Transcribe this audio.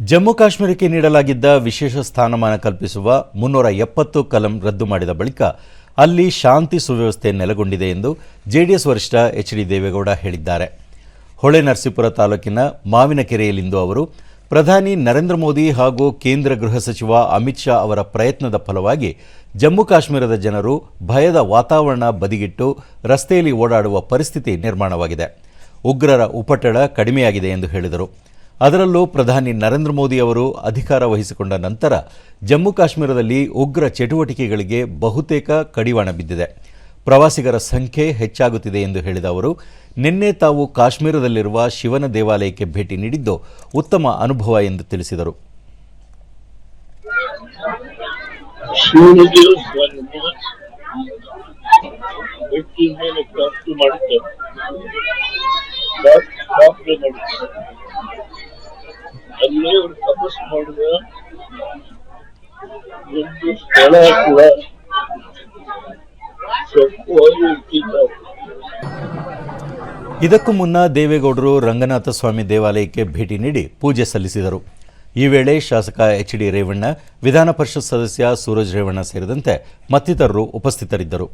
ಜಮ್ಮು ಕಾಶ್ಮೀರಕ್ಕೆ ನೀಡಲಾಗಿದ್ದ ವಿಶೇಷ ಸ್ಥಾನಮಾನ ಕಲ್ಪಿಸುವ ಮುನ್ನೂರ ಎಪ್ಪತ್ತು ಕಲಂ ರದ್ದು ಮಾಡಿದ ಬಳಿಕ ಅಲ್ಲಿ ಶಾಂತಿ ಸುವ್ಯವಸ್ಥೆ ನೆಲೆಗೊಂಡಿದೆ ಎಂದು ಜೆಡಿಎಸ್ ವರಿಷ್ಠ ಎಚ್ ಡಿ ದೇವೇಗೌಡ ಹೇಳಿದ್ದಾರೆ. ಹೊಳೆನರಸೀಪುರ ತಾಲೂಕಿನ ಮಾವಿನಕೆರೆಯಲ್ಲಿಂದು ಅವರು ಪ್ರಧಾನಿ ನರೇಂದ್ರ ಮೋದಿ ಹಾಗೂ ಕೇಂದ್ರ ಗೃಹ ಸಚಿವ ಅಮಿತ್ ಶಾ ಅವರ ಪ್ರಯತ್ನದ ಫಲವಾಗಿ ಜಮ್ಮು ಕಾಶ್ಮೀರದ ಜನರು ಭಯದ ವಾತಾವರಣ ಬದಿಗಿಟ್ಟು ರಸ್ತೆಯಲ್ಲಿ ಓಡಾಡುವ ಪರಿಸ್ಥಿತಿ ನಿರ್ಮಾಣವಾಗಿದೆ. ಉಗ್ರರ ಉಪಟಳ ಕಡಿಮೆಯಾಗಿದೆ ಎಂದು ಹೇಳಿದರು. ಅದರಲ್ಲೂ ಪ್ರಧಾನಿ ನರೇಂದ್ರ ಮೋದಿ ಅವರು ಅಧಿಕಾರ ವಹಿಸಿಕೊಂಡ ನಂತರ ಜಮ್ಮು ಕಾಶ್ಮೀರದಲ್ಲಿ ಉಗ್ರ ಚಟುವಟಿಕೆಗಳಿಗೆ ಬಹುತೇಕ ಕಡಿವಾಣ ಬಿದ್ದಿದೆ. ಪ್ರವಾಸಿಗರ ಸಂಖ್ಯೆ ಹೆಚ್ಚಾಗುತ್ತಿದೆ ಎಂದು ಹೇಳಿದ ಅವರು, ನಿನ್ನೆ ತಾವು ಕಾಶ್ಮೀರದಲ್ಲಿರುವ ಶಿವನ ದೇವಾಲಯಕ್ಕೆ ಭೇಟಿ ನೀಡಿದ್ದು ಉತ್ತಮ ಅನುಭವ ಎಂದು ತಿಳಿಸಿದರು. ಮಾಡಿದ್ದಾರೆ. ಮಾಡಿದ ಒಂದು ಸ್ಥಳ ಕೂಡ ಇದಕ್ಕೂ ಮುನ್ನ ದೇವೇಗೌಡರು ರಂಗನಾಥ ಸ್ವಾಮಿ ದೇವಾಲಯಕ್ಕೆ ಭೇಟಿ ನೀಡಿ ಪೂಜೆ ಸಲ್ಲಿಸಿದರು. ಈ ವೇಳೆ ಶಾಸಕ ಎಚ್ ಡಿ ರೇವಣ್ಣ, ವಿಧಾನ ಪರಿಷತ್ ಸದಸ್ಯ ಸೂರಜ್ ರೇವಣ್ಣ ಸೇರಿದಂತೆ ಮತ್ತಿತರರು ಉಪಸ್ಥಿತರಿದ್ದರು.